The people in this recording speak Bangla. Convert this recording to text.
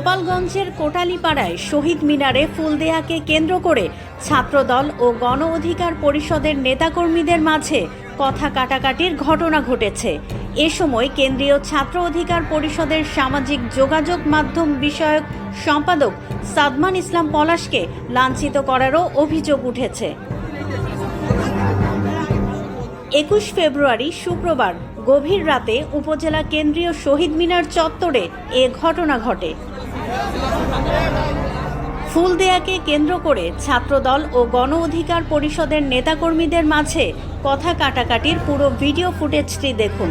গোপালগঞ্জের কোটালীপাড়ায় শহীদ মিনারে ফুল দেয়াকে কেন্দ্র করে ছাত্রদল ও গণ অধিকার পরিষদের নেতাকর্মীদের মাঝে কথা কাটাকাটির ঘটনা ঘটেছে। এ সময় কেন্দ্রীয় ছাত্র অধিকার পরিষদের সামাজিক যোগাযোগ মাধ্যম বিষয়ক সম্পাদক সাদমান ইসলাম পলাশকে লাঞ্ছিত করারও অভিযোগ উঠেছে। একুশ ফেব্রুয়ারি শুক্রবার গভীর রাতে উপজেলা কেন্দ্রীয় শহীদ মিনার চত্বরে এ ঘটনা ঘটে। ফুল দেয়াকে কেন্দ্র করে ছাত্রদল ও গণ অধিকার পরিষদের নেতাকর্মীদের মাঝে কথা কাটাকাটির পুরো ভিডিও ফুটেজটি দেখুন।